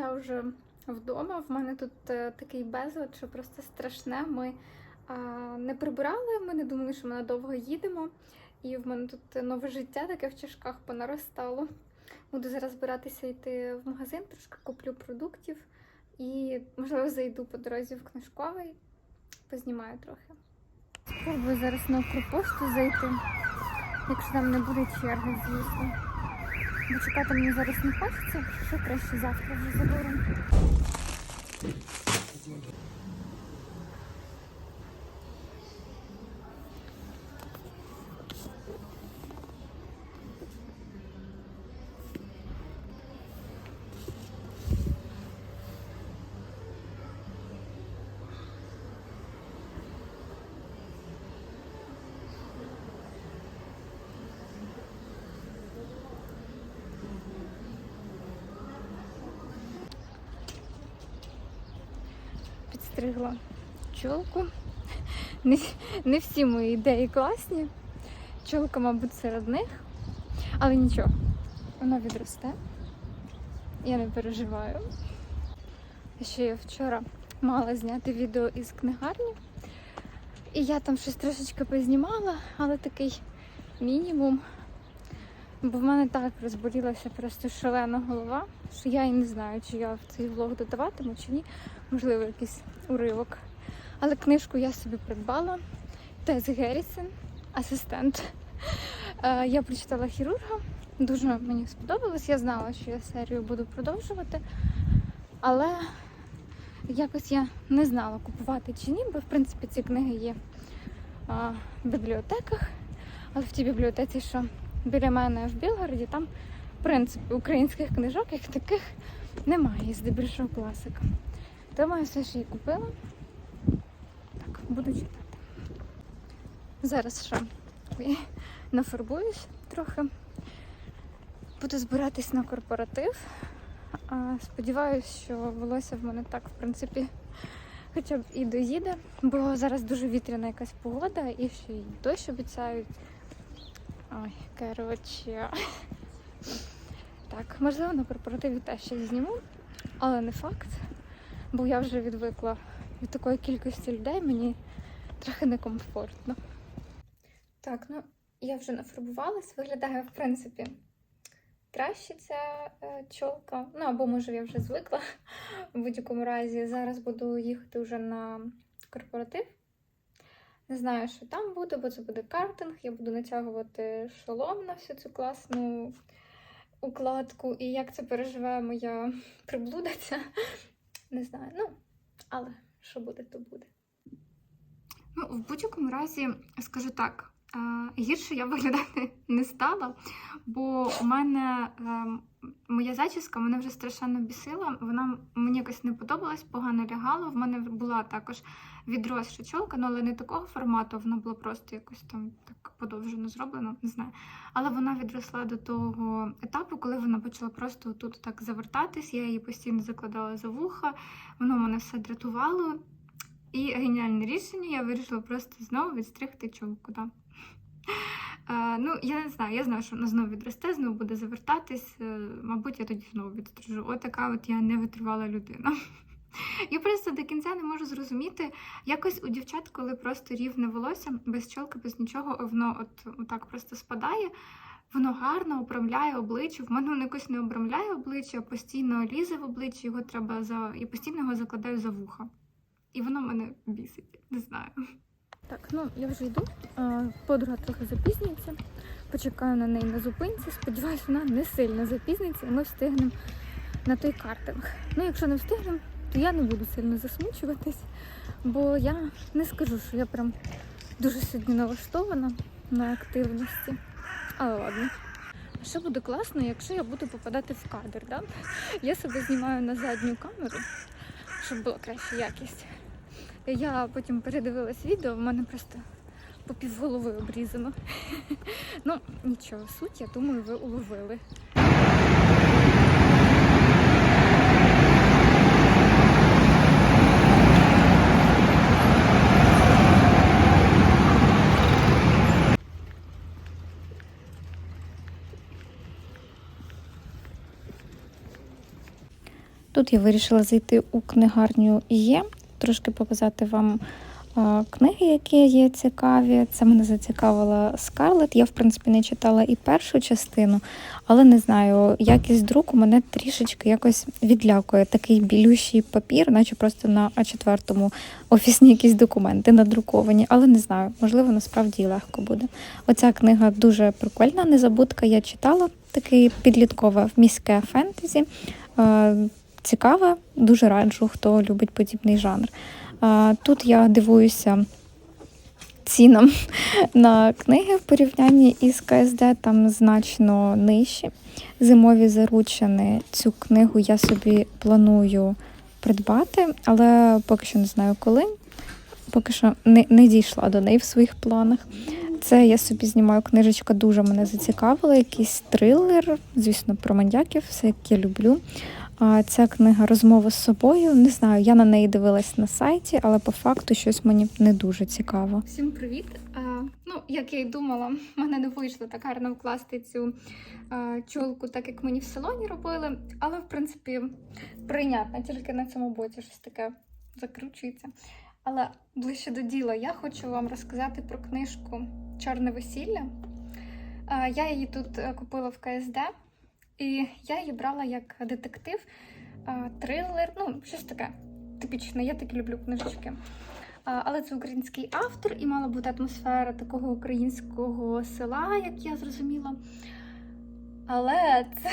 я вже вдома. В мене тут е, такий безлад, що просто страшне. Ми не прибирали, ми не думали, що ми надовго їдемо. І в мене тут нове життя таке в чашках понаростало. Буду зараз збиратися йти в магазин, трошки куплю продуктів і, можливо, зайду по дорозі в книжковий, познімаю трохи. Спробую зараз на Укрпошту зайти, якщо там не буде черги, звісно. Бо чекати мені зараз не хочеться, що краще завтра вже заберу. Підстригла чолку. Не, не всі мої ідеї класні. Чолка, мабуть, серед них. Але нічого, вона відросте. Я не переживаю. Ще я вчора мала зняти відео із книгарні. І я там щось трошечки познімала, але такий мінімум. Бо в мене так розболілася просто шалена голова, що я і не знаю, чи я в цей влог додаватиму, чи ні. Можливо, якийсь уривок. Але книжку я собі придбала. Тес Геррісон, асистент. Е, Я прочитала хірурга. Дуже мені сподобалось. Я знала, що я серію буду продовжувати. Але якось я не знала, купувати чи ні, бо в принципі ці книги є в бібліотеках. Але в тій бібліотеці, що біля мене в Білгороді, там, в принципі, українських книжок, як таких, немає, здебільшого класика. Тому я все ж її купила. Так, буду читати. Зараз ще нафарбуюсь трохи. Буду збиратись на корпоратив. Сподіваюсь, що волосся в мене так, в принципі, хоча б і доїде, бо зараз дуже вітряна якась погода і ще й дощ обіцяють. Ой, коротше. Так, можливо, на корпоративі теж щось зніму, але не факт, бо я вже відвикла від такої кількості людей, мені трохи некомфортно. Так, ну я вже нафарбувалась, виглядає, в принципі, краще ця е, чолка. Ну, або може я вже звикла. В будь-якому разі зараз буду їхати вже на корпоратив. Не знаю, що там буде, бо це буде картинг. Я буду натягувати шолом на всю цю класну укладку. І як це переживе моя приблудиця, не знаю. Ну, але що буде, то буде. Ну, в будь-якому разі, скажу так, е, гірше я виглядати не стала, бо у мене ем, моя зачіска мене вже страшенно бісила. Вона мені якось не подобалась, погано лягала. В мене була також відросша чолка, ну, але не такого формату, вона була просто якось там так подовжено зроблено, не знаю. Але вона відросла до того етапу, коли вона почала просто тут так завертатись. Я її постійно закладала за вуха, воно мене все дратувало. І геніальне рішення, я вирішила просто знову відстригти чолку. Да. Е, ну, я не знаю, я знаю, що вона знову відросте, знову буде завертатись. Е, мабуть, я тоді знову відстрижу. Отака от я не витривала людина. Я просто до кінця не можу зрозуміти, якось у дівчат, коли просто рівне волосся, без чолки, без нічого, воно от, отак просто спадає. Воно гарно обрамляє обличчя. В мене воно якось не обрамляє обличчя, постійно лізе в обличчя, його треба за. Я постійно його закладаю за вуха. І воно мене бісить, не знаю. Так, ну я вже йду. Подруга трохи запізнюється. Почекаю на неї на зупинці. Сподіваюся, вона не сильно запізниться, і ми встигнемо на той картинг. Ну, якщо не встигнемо, то я не буду сильно засмучуватись, бо я не скажу, що я прям дуже сьогодні налаштована на активності. Але ладно. А ще буде класно, якщо я буду попадати в кадр. Да? Я себе знімаю на задню камеру, щоб була краща якість. Я потім передивилась відео, в мене просто по півголови обрізано. Ну, нічого, суть, я думаю, ви уловили. Тут я вирішила зайти у книгарню є, трошки показати вам книги, які є цікаві. Це мене зацікавила Скарлет. Я, в принципі, не читала і першу частину, але не знаю, якість друку мене трішечки якось відлякує. Такий білющий папір, наче просто на А4 офісні якісь документи надруковані, але не знаю, можливо, насправді легко буде. Оця книга дуже прикольна, незабудка. Я читала такий підліткове міське фентезі. Цікаве, дуже раджу, хто любить подібний жанр. Тут я дивуюся цінам на книги в порівнянні із КСД, там значно нижчі. Зимові заручини. Цю книгу я собі планую придбати, але поки що не знаю коли. Поки що не, не дійшла до неї в своїх планах. Це я собі знімаю книжечка, дуже мене зацікавила. Якийсь трилер, звісно, про маньяків, все як я люблю. Ця книга Розмова з собою. Не знаю, я на неї дивилась на сайті, але по факту щось мені не дуже цікаво. Всім привіт! Ну, як я й думала, в мене не вийшло так гарно вкласти цю чолку, так як мені в салоні робили. Але, в принципі, прийнятно, тільки на цьому боці щось таке закручується. Але ближче до діла, я хочу вам розказати про книжку Чорне весілля. Я її тут е, купила в КСД, і я її брала як детектив, трилер, ну, щось таке типічне, я таки люблю книжечки. Але це український автор і мала бути атмосфера такого українського села, як я зрозуміла. Але це,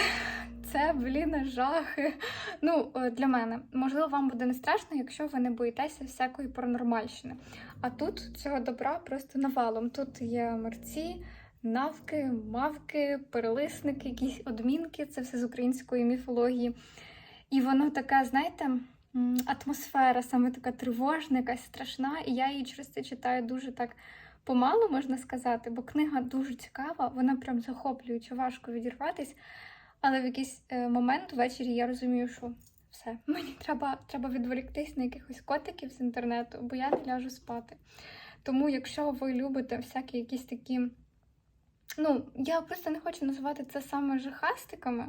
це блін, жахи. Ну, е, для мене. Можливо, вам буде не страшно, якщо ви не боїтеся всякої паранормальщини. А тут цього добра просто навалом. Тут є мерці, навки, мавки, перелисники, якісь одмінки, це все з української міфології. І воно така, знаєте, атмосфера саме така тривожна, якась страшна. І я її через це читаю дуже так помалу, можна сказати, бо книга дуже цікава, вона прям захоплююча, важко відірватись. Але в якийсь е, момент ввечері я розумію, що все, мені треба, треба відволіктись на якихось котиків з інтернету, бо я не ляжу спати. Тому, якщо ви любите всякі якісь такі. Ну, я просто не хочу називати це саме жахастиками,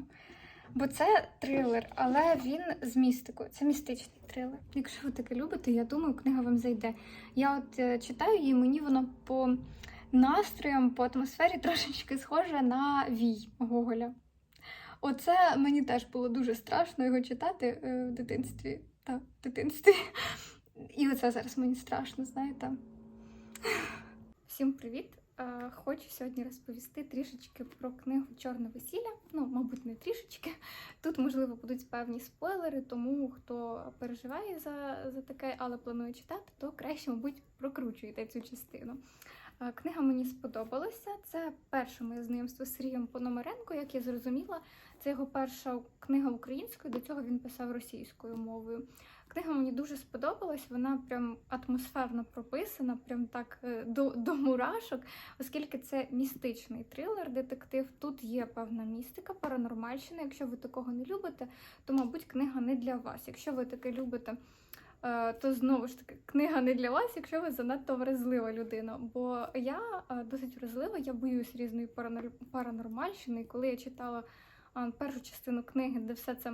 бо це трилер, але він з містикою. Це містичний трилер. Якщо ви таке любите, я думаю, книга вам зайде. Я от е, читаю її, мені воно по настроям, по атмосфері трошечки схоже на Вій Гоголя. Оце мені теж було дуже страшно його читати е, в дитинстві. Та, в дитинстві. І оце зараз мені страшно, знаєте. Всім привіт! Е, Хочу сьогодні розповісти трішечки про книгу Чорне весілля. Ну, мабуть, не трішечки. Тут, можливо, будуть певні спойлери, тому хто переживає за, за таке, але планує читати, то краще, мабуть, прокручуйте цю частину. Книга мені сподобалася. Це перше моє знайомство з Сергієм Пономаренко, як я зрозуміла. Це його перша книга українською, до цього він писав російською мовою. Книга мені дуже сподобалась, вона прям атмосферно прописана, прям так е, до, до мурашок, оскільки це містичний трилер, детектив. Тут є певна містика, паранормальщина. Якщо ви такого не любите, то, мабуть, книга не для вас. Якщо ви таке любите, то знову ж таки книга не для вас, якщо ви занадто вразлива людина. Бо я е, досить вразлива, я боюсь різної паранормальщини. І коли я читала е, першу частину книги, де все це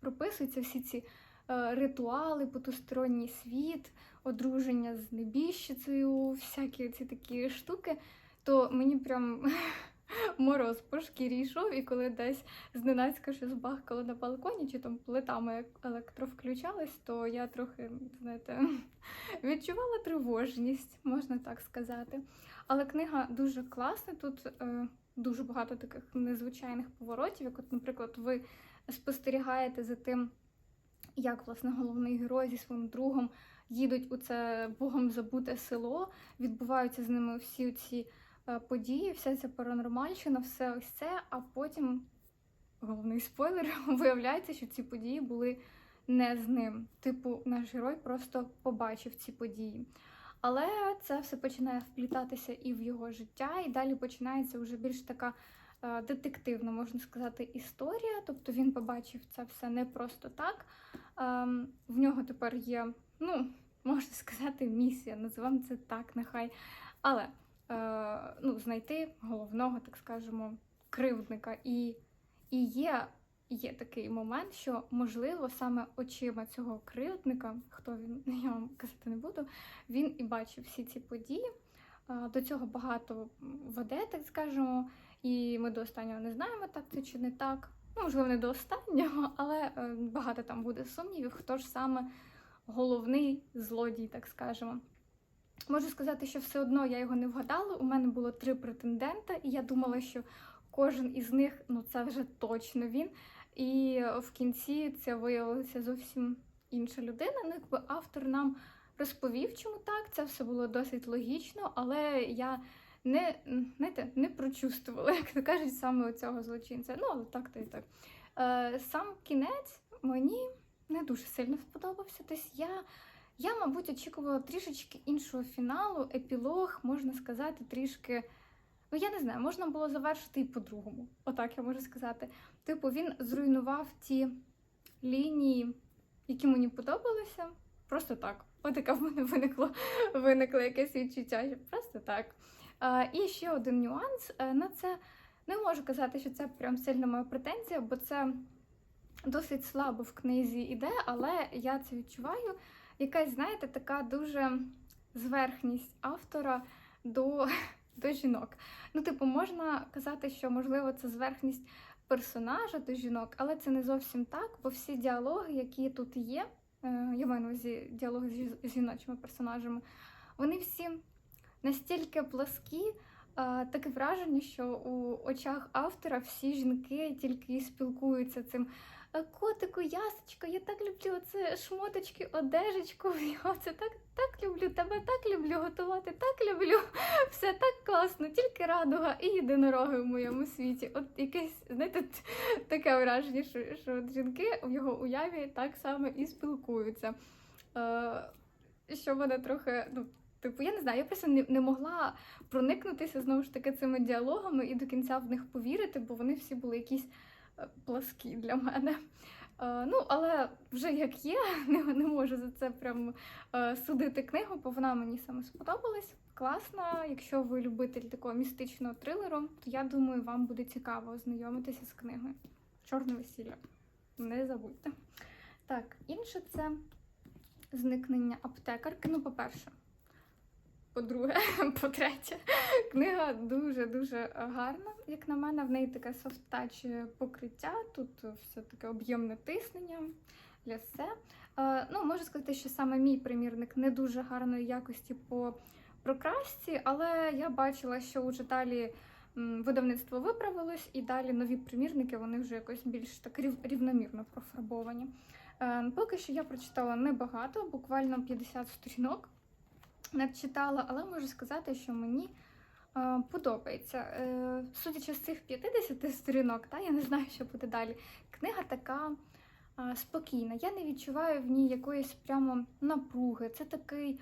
прописується, всі ці е, ритуали, потусторонній світ, одруження з небіжчицею, всякі ці такі штуки, то мені прям мороз по шкірі йшов, і коли десь зненацька щось бахкало на балконі, чи там плитами електро включалась, то я трохи, знаєте, відчувала тривожність, можна так сказати. Але книга дуже класна, тут е, дуже багато таких незвичайних поворотів, як, от, наприклад, ви спостерігаєте за тим, як власне головний герой зі своїм другом їдуть у це богом забуте село, відбуваються з ними всі ці події, вся ця паранормальщина, все ось це, а потім головний спойлер виявляється, що ці події були не з ним. Типу, наш герой просто побачив ці події. Але це все починає вплітатися і в його життя, і далі починається вже більш така е, детективна, можна сказати, історія. Тобто він побачив це все не просто так. Ем, В нього тепер є, ну, можна сказати, місія, називаємо це так, нехай. Але е, ну, знайти головного, так скажемо, кривдника. І, і є є такий момент, що можливо саме очима цього кривдника, хто він, я вам казати не буду, він і бачив всі ці події. До цього багато веде, так скажемо, і ми до останнього не знаємо, так це чи не так. Ну, можливо, не до останнього, але е, багато там буде сумнівів, хто ж саме головний злодій, так скажемо. Можу сказати, що все одно я його не вгадала. У мене було три претендента, і я думала, що кожен із них ну це вже точно він. І в кінці це виявилася зовсім інша людина. Ну, якби автор нам розповів, чому так. Це все було досить логічно, але я не, знаєте, не прочувствувала, як то кажуть, саме цього злочинця. Ну, але так то і так. Е, сам кінець мені не дуже сильно сподобався. Тобто я, я, мабуть, очікувала трішечки іншого фіналу, епілог, можна сказати, трішки. Ну, я не знаю, можна було завершити і по-другому. Отак я можу сказати. Типу, він зруйнував ті лінії, які мені подобалися. Просто так. Отаке в мене виникло, виникло якесь відчуття. Просто так. А, і ще один нюанс. Е, На це не можу казати, що це прям сильно моя претензія, бо це досить слабо в книзі іде, але я це відчуваю. Якась, знаєте, така дуже зверхність автора до, до жінок. Ну, типу, можна казати, що можливо це зверхність персонажа до жінок, але це не зовсім так, бо всі діалоги, які тут є, е, я маю на увазі діалоги з жіночими персонажами, вони всі настільки пласкі, е, таке враження, що у очах автора всі жінки тільки і спілкуються цим. «Е, Котику, ясочко, я так люблю це шмоточки, одежечку. Я це так, так люблю, тебе так люблю готувати, так люблю. Все так класно, тільки радуга і єдинороги в моєму світі. От якесь, знаєте, таке враження, що, що жінки в його уяві так само і спілкуються. Е, що мене трохи, ну, типу, я не знаю, я просто не, не могла проникнутися знову ж таки цими діалогами і до кінця в них повірити, бо вони всі були якісь пласкі для мене. Е, ну, але вже як є, не, не можу за це прям е, судити книгу, бо вона мені саме сподобалась. Класна. Якщо ви любитель такого містичного трилеру, то я думаю, вам буде цікаво ознайомитися з книгою. Чорне весілля. Не забудьте. Так, інше це зникнення аптекарки. Ну, по-перше, по-друге, по-третє, книга дуже-дуже гарна. Як на мене, в неї таке софт-тач покриття. Тут все таке об'ємне тиснення для все. Ну, можу сказати, що саме мій примірник не дуже гарної якості по прокрасці, але я бачила, що вже далі видавництво виправилось, і далі нові примірники вони вже якось більш так рів- рівномірно профарбовані. Е, Поки що я прочитала небагато, буквально 50 сторінок надчитала, але можу сказати, що мені е, подобається. Е, судячи з цих 50 сторінок, та, я не знаю, що буде далі. Книга така е, спокійна. Я не відчуваю в ній якоїсь прямо напруги. Це такий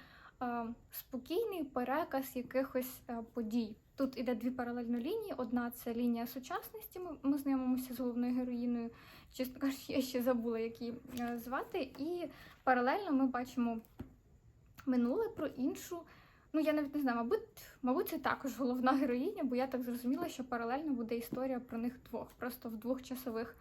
спокійний переказ якихось подій. Тут іде дві паралельні лінії. Одна це лінія сучасності. Ми, ми знайомимося з головною героїною. Чесно кажучи, я ще забула, як її звати. І паралельно ми бачимо минуле про іншу. Ну, я навіть не знаю, мабуть, мабуть, це також головна героїня, бо я так зрозуміла, що паралельно буде історія про них двох, просто в двох часових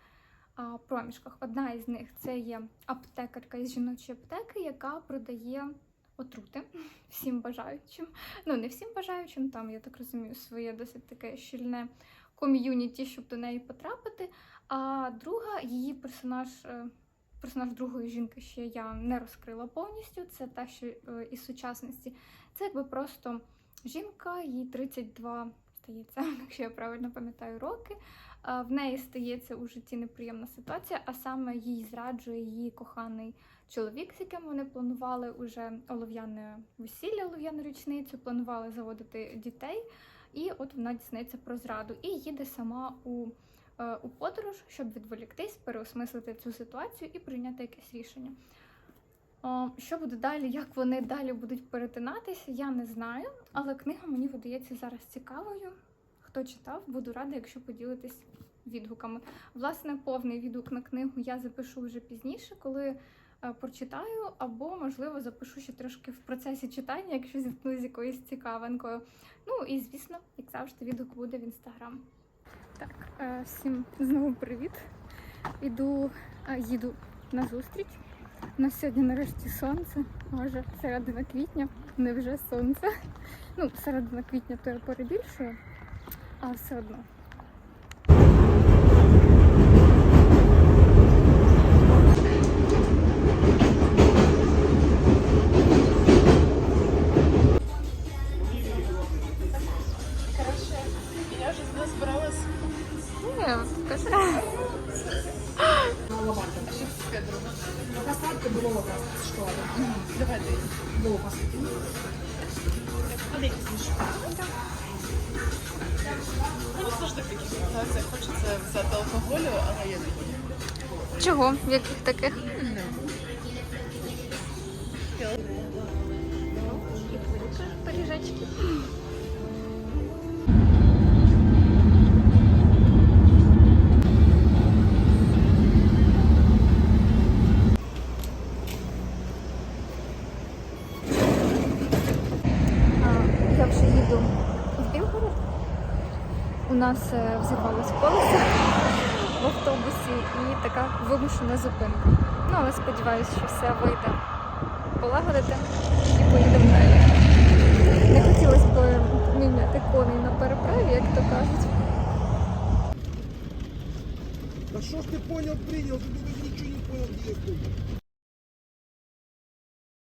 а, проміжках. Одна із них це є аптекарка із жіночої аптеки, яка продає отрути всім бажаючим. Ну, не всім бажаючим, там, я так розумію, своє досить таке щільне ком'юніті, щоб до неї потрапити. А друга її персонаж. Е, Персонаж другої жінки ще я не розкрила повністю. Це та, що е, із сучасності. Це якби просто жінка, їй 32 стається, якщо я правильно пам'ятаю, роки. А В неї стається у житті неприємна ситуація, а саме їй зраджує її коханий чоловік, з яким вони планували уже олов'яне весілля, олов'яну річницю, планували заводити дітей. І от вона дізнається про зраду і їде сама у е, у подорож, щоб відволіктись, переосмислити цю ситуацію і прийняти якесь рішення. Що буде далі, як вони далі будуть перетинатися, я не знаю, але книга мені видається зараз цікавою. Хто читав, буду рада, якщо поділитесь відгуками. Власне, повний відгук на книгу я запишу вже пізніше, коли е, прочитаю, або, можливо, запишу ще трошки в процесі читання, якщо зіткнусь з якоюсь цікавинкою. Ну і звісно, як завжди, відгук буде в інстаграм. Так, е, всім знову привіт. іду, їду на зустріч. У нас сьогодні нарешті сонце, може, середина квітня, не вже сонце. Ну, середина квітня то я перебільшую, а все одно. Кедром? Посадка было лопаста с шоколадом. Давайте. Было посадки. А деякі смішні. Мені завжди в таких ситуаціях хочеться взяти алкоголю, але я не буду. Чого? Яких таких? Пиріжечки. нас е, взірвалось колесо в автобусі і така вимушена зупинка. Ну, але сподіваюся, що все вийде полагодити і поїдемо далі. Не хотілося б міняти коней на переправі, як то кажуть. Да что ж ты понял, принял, ты даже ничего не понял, где я был.